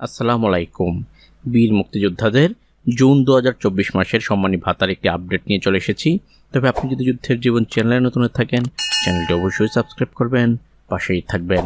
আসসালামু আলাইকুম। বীর মুক্তিযোদ্ধাদের জুন দু হাজার চব্বিশ মাসের সম্মানী ভাতার একটি আপডেট নিয়ে চলে এসেছি। তবে আপনি যদি যুদ্ধের জীবন চ্যানেলে নতুন থাকেন, চ্যানেলটি অবশ্যই সাবস্ক্রাইব করবেন, পাশেই থাকবেন।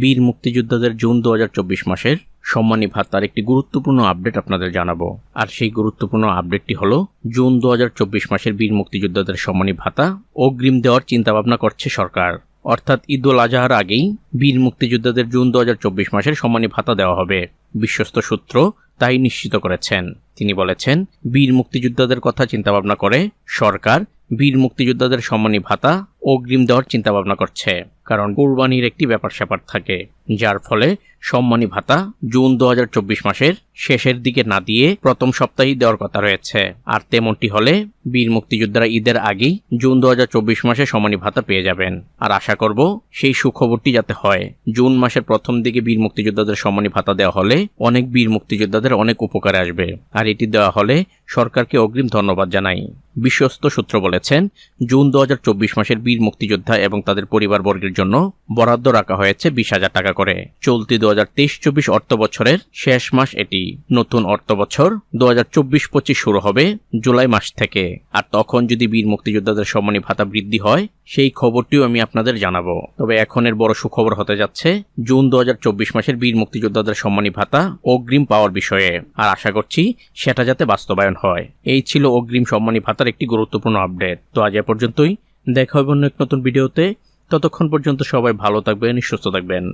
বীর মুক্তিযোদ্ধাদের জুন দু হাজার চব্বিশ মাসের সম্মানী ভাতার একটি গুরুত্বপূর্ণ আপডেট আপনাদের জানাব। আর সেই গুরুত্বপূর্ণ আপডেটটি হলো, জুন দু হাজার চব্বিশ মাসের বীর মুক্তিযোদ্ধাদের সম্মানী ভাতা অগ্রিম দেওয়ার চিন্তাভাবনা করছে সরকার। অর্থাৎ ঈদ উল আজহার আগেই বীর মুক্তিযোদ্ধাদের জুন দু হাজার চব্বিশ মাসের সম্মানী ভাতা দেওয়া হবে। বিশ্বস্ত সূত্র তাই নিশ্চিত করেছেন। তিনি বলেছেন, বীর মুক্তিযোদ্ধাদের কথা চিন্তাভাবনা করে সরকার বীর মুক্তিযোদ্ধাদের সম্মানী ভাতা অগ্রিম দেওয়ার চিন্তাভাবনা করছে। কারণ কোরবানির একটি ব্যাপার স্যাপার থাকে, যার ফলে সম্মানী ভাতা জুন দুহাজার চব্বিশ মাসের শেষের দিকে না দিয়ে প্রথম সপ্তাহেই দেওয়ার কথা রয়েছে। আর তেমনটি হলে বীর মুক্তিযোদ্ধারা ঈদের আগেই জুন দু হাজার চব্বিশ মাসে সম্মানী ভাতা পেয়ে যাবেন। আর আশা করব সেই সুখবরটি যাতে হয়, জুন মাসের প্রথম দিকে বীর মুক্তিযোদ্ধাদের সম্মানী ভাতা দেওয়া হলে অনেক বীর মুক্তিযোদ্ধাদের অনেক উপকারে আসবে। আর এটি দেওয়া হলে সরকারকে অগ্রিম ধন্যবাদ জানাই। বিশ্বস্ত সূত্র বলেছেন, জুন দু হাজার চব্বিশ মাসের বীর মুক্তিযোদ্ধা এবং তাদের পরিবারবর্গের জন্য বরাদ্দ রাখা হয়েছে বিশ হাজার টাকা করে। চলতি দু হাজার তেইশ চব্বিশ অর্থ বছরের শেষ মাস এটি। নতুন অর্থ বছর দু হাজার চব্বিশ পঁচিশ শুরু হবে জুলাই মাস থেকে। আর তখন যদি বীর মুক্তিযোদ্ধাদের সম্মানী ভাতা বৃদ্ধি হয়, সেই খবরটিও আমি আপনাদের জানাব। তবে এখনের বড় সুখবর হতে যাচ্ছে, জুন দু হাজার চব্বিশ মাসের বীর মুক্তিযোদ্ধাদের সম্মানী ভাতা অগ্রিম পাওয়ার বিষয়ে। আর আশা করছি, সেটা যাতে বাস্তবায়ন হয়। এই ছিল অগ্রিম সম্মানী ভাতার একটি গুরুত্বপূর্ণ আপডেট তো আজ এ পর্যন্তই। দেখা হবে অন্য এক নতুন ভিডিওতে ততক্ষণ পর্যন্ত সবাই ভালো থাকবেন, সুস্থ থাকবেন।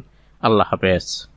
আল্লাহ হাফেজ।